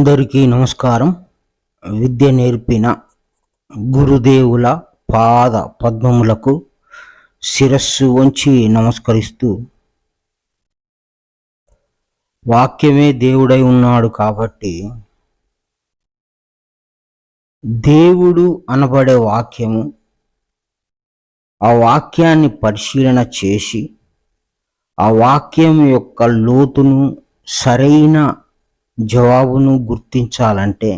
అందరికీ నమస్కారం. విద్య నేర్పిన గురుదేవుల పాద పద్మములకు శిరస్సు వంచి నమస్కరిస్తూ వాక్యమే దేవుడై ఉన్నాడు కాబట్టి దేవుడు అనబడే వాక్యము ఆ వాక్యాన్ని పరిశీలన చేసి ఆ వాక్యం యొక్క లోతును సరైన జవాబును గుర్తించాలంటే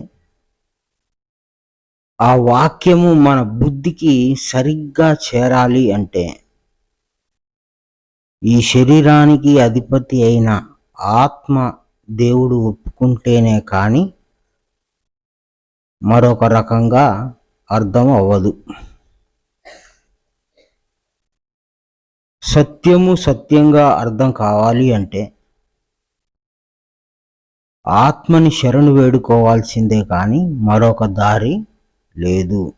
ఆ వాక్యము మన బుద్ధికి సరిగ్గా చేరాలి అంటే ఈ శరీరానికి అధిపతి అయిన ఆత్మ దేవుడు ఒప్పుకుంటేనే కానీ మరొక రకంగా అర్థం అవ్వదు. సత్యము సత్యంగా అర్థం కావాలి అంటే ఆత్మని శరణు వేడుకోవాల్సిందే కానీ మరొక దారి లేదు.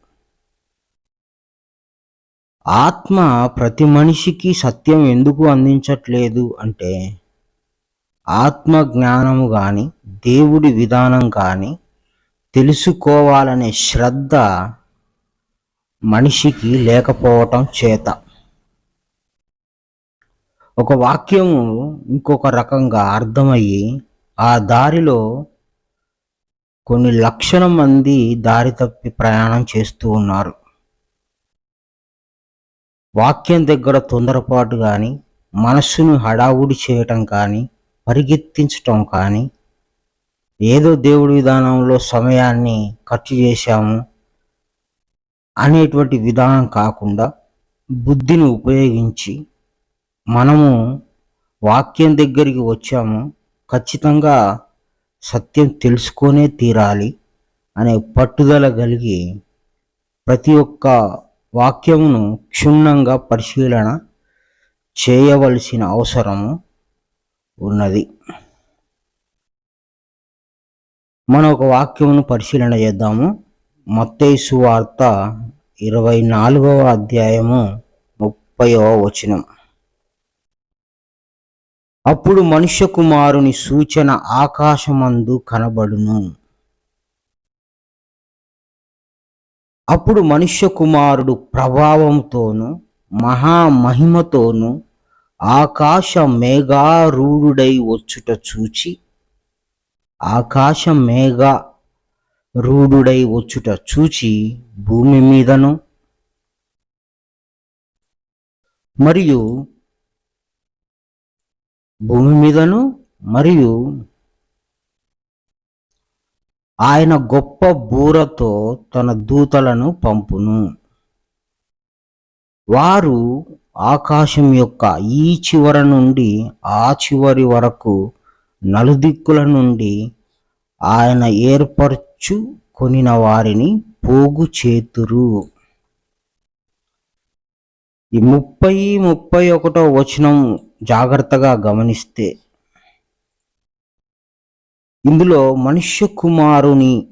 ఆత్మ ప్రతి మనిషికి సత్యం ఎందుకు అందించట్లేదు అంటే ఆత్మ జ్ఞానము కానీ దేవుడి విధానం కానీ తెలుసుకోవాలనే శ్రద్ధ మనిషికి లేకపోవటం చేత. ఒక వాక్యము ఇంకొక రకంగా అర్థమయ్యి ఆ దారిలో కొన్ని లక్షల మంది దారి తప్పి ప్రయాణం చేస్తూ ఉన్నారు. వాక్యం దగ్గర తొందరపాటు కానీ మనస్సును హడావుడి చేయటం కానీ పరిగెత్తించటం కానీ ఏదో దేవుడి విధానంలో సమయాన్ని ఖర్చు చేశాము అనేటువంటి విధానం కాకుండా బుద్ధిని ఉపయోగించి మనము వాక్యం దగ్గరికి వచ్చాము. ఖచ్చితంగా సత్యం తెలుసుకొనే తీరాలి అనే పట్టుదల కలిగి ప్రతి ఒక్క వాక్యమును క్షుణ్ణంగా పరిశీలన చేయవలసిన అవసరము ఉన్నది. మనం ఒక వాక్యమును పరిశీలన చేద్దాము. మత్తైసు వార్త ఇరవై నాలుగవ అధ్యాయము ముప్పైవ వచనం. అప్పుడు మనుష్య కుమారుని సూచన ఆకాశమందు కనబడును. అప్పుడు మనుష్య కుమారుడు ప్రభావంతోను మహామహిమతోను ఆకాశ మేఘారూఢుడై వచ్చుట చూచి ఆకాశ మేఘ రూఢుడై వచ్చుట చూచి భూమి మీదను మరియు భూమి మీదను మరియు ఆయన గొప్ప బూరతో తన దూతలను పంపును. వారు ఆకాశం యొక్క ఈ చివర నుండి ఆ చివరి వరకు నలుదిక్కుల నుండి ఆయన ఏర్పరచు కొనిన వారిని పోగు చేతురు. ఈ ముప్పై ముప్పై ఒకటో వచనం జాగ్రత్తగా గమనిస్తే. ఇందులో మనుష్య కుమారుని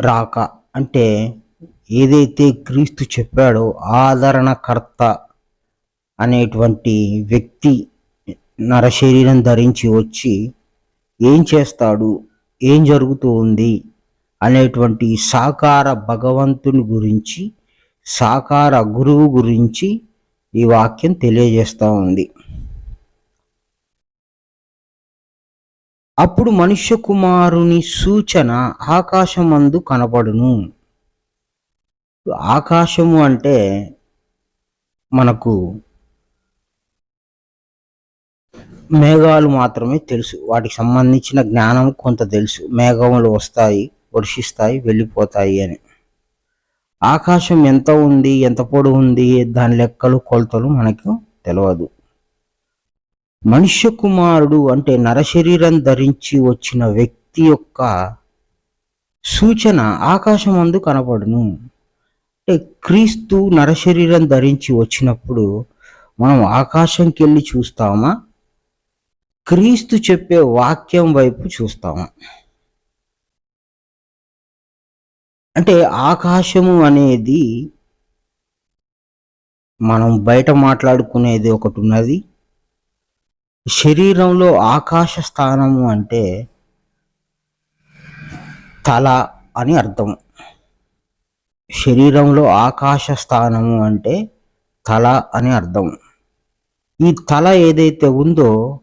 రాక అంటే ఏదైతే క్రీస్తు చెప్పాడో ఆదరణకర్త అనేటువంటి వ్యక్తి నరశరీరం ధరించి వచ్చి ఏం చేస్తాడు? ఏం జరుగుతూ ఉంది? అనేటువంటి సాకార భగవంతుని గురించి సాకార గురువు గురించి ఈ వాక్యం తెలియజేస్తూ ఉంది. అప్పుడు మనుష్య కుమారుని సూచన ఆకాశమందు కనపడును ఆకాశము అంటే మనకు మేఘాలు మాత్రమే తెలుసు. వాటికి సంబంధించిన జ్ఞానం కొంత తెలుసు. మేఘములు వస్తాయి వర్షిస్తాయి వెళ్ళిపోతాయి అని. ఆకాశం ఎంత ఉంది ఎంత పొడవు ఉంది దాని లెక్కలు కొలతలు మనకు తెలియదు మనుష్య కుమారుడు అంటే నరశరీరం ధరించి వచ్చిన వ్యక్తి యొక్క సూచన ఆకాశం అందు కనపడును. అంటే క్రీస్తు నరశరీరం ధరించి వచ్చినప్పుడు మనం ఆకాశంకి వెళ్ళి చూస్తామా? క్రీస్తు చెప్పే వాక్యం వైపు చూస్తామా? అంటే ఆకాశము అనేది మనం బయట మాట్లాడుకునేది ఒకటి ఉన్నది. శరీరంలో ఆకాశ స్థానము అంటే తల అని అర్థం. శరీరంలో ఆకాశ స్థానము అంటే తల అని అర్థం. ఈ తల ఏదైతే ఉందో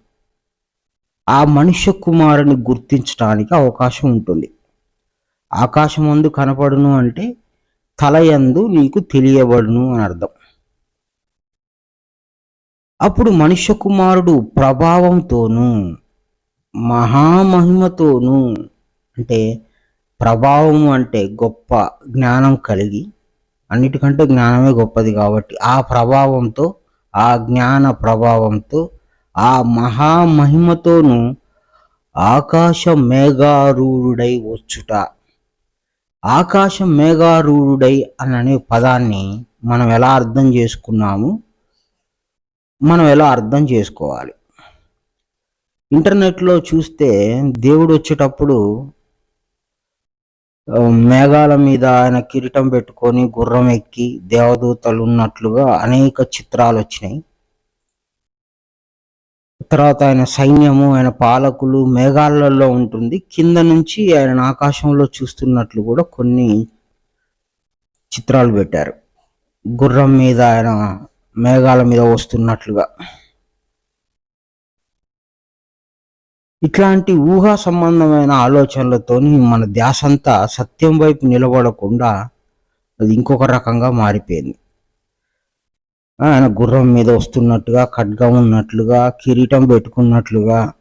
ఆ మనుష్య కుమారుని గుర్తించడానికి అవకాశం ఉంటుంది. ఆకాశమందు కనపడును అంటే తలయందు నీకు తెలియబడును అని అర్థం. అప్పుడు మనుష్య కుమారుడు ప్రభావంతోనూ మహామహిమతోనూ అంటే ప్రభావం అంటే గొప్ప జ్ఞానం కలిగి అన్నిటికంటే జ్ఞానమే గొప్పది కాబట్టి ఆ ప్రభావంతో ఆ జ్ఞాన ప్రభావంతో ఆ మహామహిమతోనూ ఆకాశ మేఘారూఢుడై వచ్చుట ఆకాశం మేఘారూఢుడై అని అనే పదాన్ని మనం ఎలా అర్థం చేసుకున్నాము? మనం ఎలా అర్థం చేసుకోవాలి? ఇంటర్నెట్లో చూస్తే దేవుడు వచ్చేటప్పుడు మేఘాల మీద ఆయన కిరీటం పెట్టుకొని గుర్రం ఎక్కి దేవదూతలు ఉన్నట్లుగా అనేక చిత్రాలు వచ్చినాయి. తర్వాత ఆయన సైన్యము ఆయన పాలకులు మేఘాలలో ఉంటుంది. కింద నుంచి ఆయన ఆకాశంలో చూస్తున్నట్లు కూడా కొన్ని చిత్రాలు పెట్టారు. గుర్రం మీద ఆయన మేఘాల మీద వస్తున్నట్లుగా. ఇట్లాంటి ఊహా సంబంధమైన ఆలోచనలతోని మన ధ్యాసంతా సత్యం వైపు నిలబడకుండా అది ఇంకొక రకంగా మారిపోయింది. ఆయన గుర్రం మీద వస్తున్నట్టుగా ఖడ్గం ఉన్నట్లుగా కిరీటం పెట్టుకున్నట్లుగా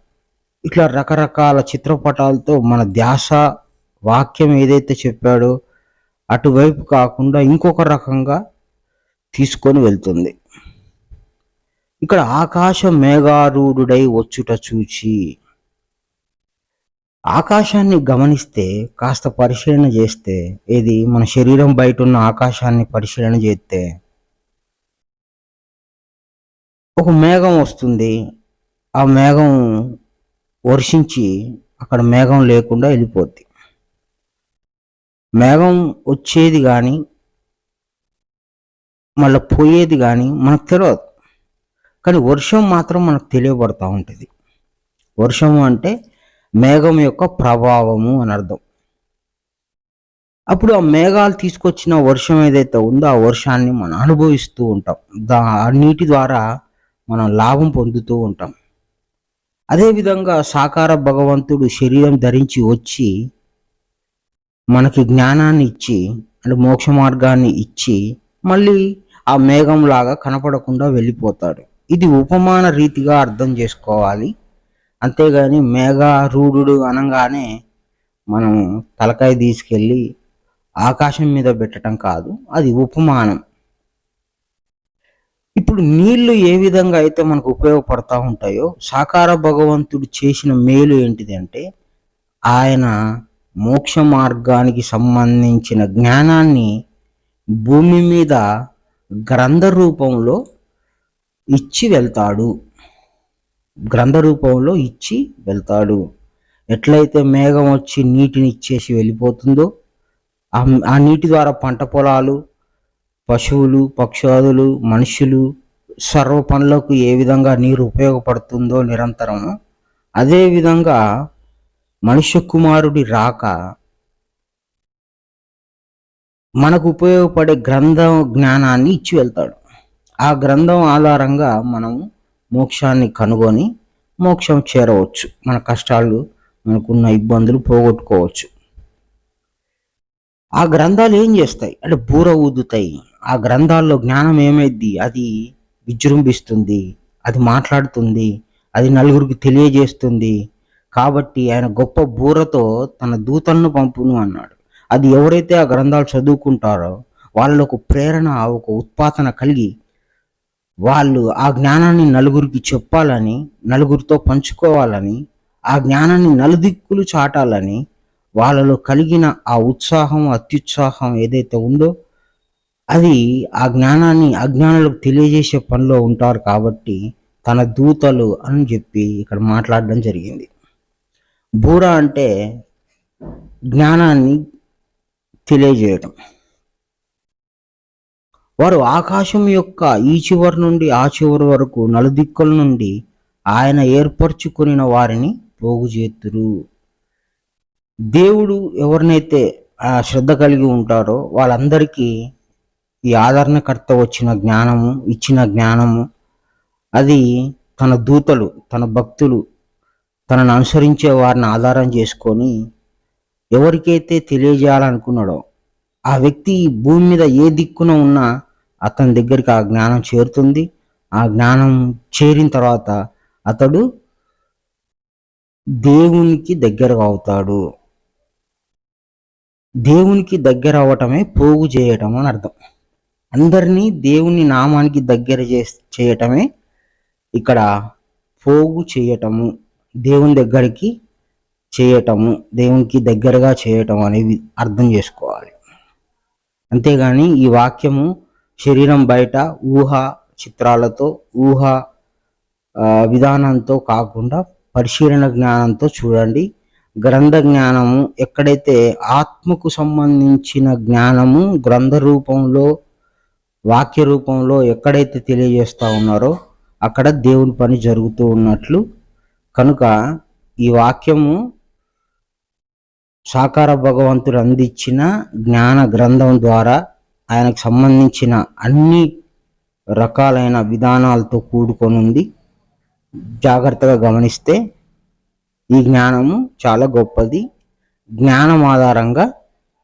ఇట్లా రకరకాల చిత్రపటాలతో మన ధ్యాస వాక్యం ఏదైతే చెప్పాడో అటువైపు కాకుండా ఇంకొక రకంగా తీసుకొని వెళ్తుంది. ఇక్కడ ఆకాశ మేఘారూఢుడై వచ్చుట చూచి ఆకాశాన్ని గమనిస్తే కాస్త పరిశీలన చేస్తే ఇది మన శరీరం బయట ఉన్న ఆకాశాన్ని పరిశీలన చేస్తే ఒక మేఘం వస్తుంది. ఆ మేఘం వర్షించి అక్కడ మేఘం లేకుండా వెళ్ళిపోద్ది. మేఘం వచ్చేది కానీ మళ్ళీ పోయేది కానీ మనకు తెలియదు కానీ వర్షం మాత్రం మనకు తెలియబడతా ఉంటుంది. వర్షము అంటే మేఘం యొక్క ప్రభావము అని అర్థం. అప్పుడు ఆ మేఘాలు తీసుకొచ్చిన వర్షం ఏదైతే ఉందో ఆ వర్షాన్ని మనం అనుభవిస్తూ ఉంటాం. దా ఆ నీటి ద్వారా మనం లాభం పొందుతూ ఉంటాం. అదేవిధంగా సాకార భగవంతుడు శరీరం ధరించి వచ్చి మనకి జ్ఞానాన్ని ఇచ్చి అంటే మోక్ష మార్గాన్ని ఇచ్చి మళ్ళీ ఆ మేఘంలాగా కనపడకుండా వెళ్ళిపోతాడు. ఇది ఉపమాన రీతిగా అర్థం చేసుకోవాలి. అంతేగాని మేఘారూఢుడు అనగానే మనం తలకాయ తీసుకెళ్ళి ఆకాశం మీద పెట్టడం కాదు. అది ఉపమానం. ఇప్పుడు నీళ్ళు ఏ విధంగా అయితే మనకు ఉపయోగపడతా ఉంటాయో సాకార భగవంతుడు చేసిన మేలు ఏంటిది అంటే ఆయన మోక్ష మార్గానికి సంబంధించిన జ్ఞానాన్ని భూమి మీద గ్రంథ రూపంలో ఇచ్చి వెళ్తాడు. గ్రంథ రూపంలో ఇచ్చి వెళ్తాడు. ఎట్లయితే మేఘం వచ్చి నీటిని ఇచ్చేసి వెళ్ళిపోతుందో ఆ ఆ నీటి ద్వారా పంట పొలాలు పశువులు పక్షాదులు మనుషులు సర్వ పనులకు ఏ విధంగా నీరు ఉపయోగపడుతుందో నిరంతరం. అదే విధంగా మనుష్య కుమారుడి రాక మనకు ఉపయోగపడే గ్రంథం జ్ఞానాన్ని ఇచ్చి వెళ్తాడు. ఆ గ్రంథం ఆధారంగా మనం మోక్షాన్ని కనుగొని మోక్షం చేరవచ్చు. మన కష్టాలు మనకున్న ఇబ్బందులు పోగొట్టుకోవచ్చు. ఆ గ్రంథాలు ఏం చేస్తాయి? అంటే బూర ఊదుతాయి. ఆ గ్రంథాల్లో జ్ఞానం ఏమైద్ది? అది విజృంభిస్తుంది అది మాట్లాడుతుంది అది నలుగురికి తెలియజేస్తుంది. కాబట్టి ఆయన గొప్ప బూరతో తన దూతలను పంపును అన్నాడు. అది ఎవరైతే ఆ గ్రంథాలు చదువుకుంటారో వాళ్ళకు ఒక ప్రేరణ ఒక ఉత్పాదన కలిగి వాళ్ళు ఆ జ్ఞానాన్ని నలుగురికి చెప్పాలని నలుగురితో పంచుకోవాలని ఆ జ్ఞానాన్ని నలుదిక్కులు చాటాలని వాళ్ళలో కలిగిన ఆ ఉత్సాహం అత్యుత్సాహం ఏదైతే ఉందో అది ఆ జ్ఞానాన్ని అజ్ఞానులకు తెలియజేసే పనిలో ఉంటారు కాబట్టి తన దూతలు అని చెప్పి ఇక్కడ మాట్లాడడం జరిగింది. బూర అంటే జ్ఞానాన్ని తెలియజేయటం. వారు ఆకాశం యొక్క ఈ చివరి నుండి ఆ చివరి వరకు నలుదిక్కుల నుండి ఆయన ఏర్పరచుకొనిన వారిని పోగు చేతురు దేవుడు ఎవరినైతే ఆ శ్రద్ధ కలిగి ఉంటారో వాళ్ళందరికీ ఈ ఆదరణకర్త వచ్చిన జ్ఞానము ఇచ్చిన జ్ఞానము అది తన దూతలు తన భక్తులు తనను అనుసరించే వారిని ఆధారం చేసుకొని ఎవరికైతే తెలియజేయాలనుకున్నాడో ఆ వ్యక్తి భూమి మీద ఏ దిక్కున ఉన్నా అతని దగ్గరికి ఆ జ్ఞానం చేరుతుంది. ఆ జ్ఞానం చేరిన తర్వాత అతడు దేవునికి దగ్గరగా అవుతాడు. దేవునికి దగ్గర అవ్వటమే పోగు చేయటం అని అర్థం. అందరినీ దేవుని నామానికి దగ్గర చే చేయటమే ఇక్కడ పోగు చేయటము దేవుని దగ్గరికి చేయటము దేవునికి దగ్గరగా చేయటం అనేవి అర్థం చేసుకోవాలి. అంతేగాని ఈ వాక్యము శరీరం బయట ఊహ చిత్రాలతో ఊహ విధానంతో కాకుండా పరిశీలన జ్ఞానంతో చూడండి. గ్రంథ జ్ఞానము ఎక్కడైతే ఆత్మకు సంబంధించిన జ్ఞానము గ్రంథ రూపంలో వాక్య రూపంలో ఎక్కడైతే తెలియజేస్తూ ఉన్నారో అక్కడ దేవుని పని జరుగుతూ ఉన్నట్లు. కనుక ఈ వాక్యము సాకార భగవంతుడు అందించిన జ్ఞాన గ్రంథం ద్వారా ఆయనకు సంబంధించిన అన్ని రకాలైన విధానాలతో కూడుకొని ఉంది. జాగ్రత్తగా గమనిస్తే ఈ జ్ఞానము చాలా గొప్పది. జ్ఞానం ఆధారంగా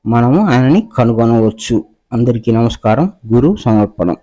మనము ఆయనని కనుగొనవచ్చు. అందరికీ నమస్కారం. గురు సమర్పణం.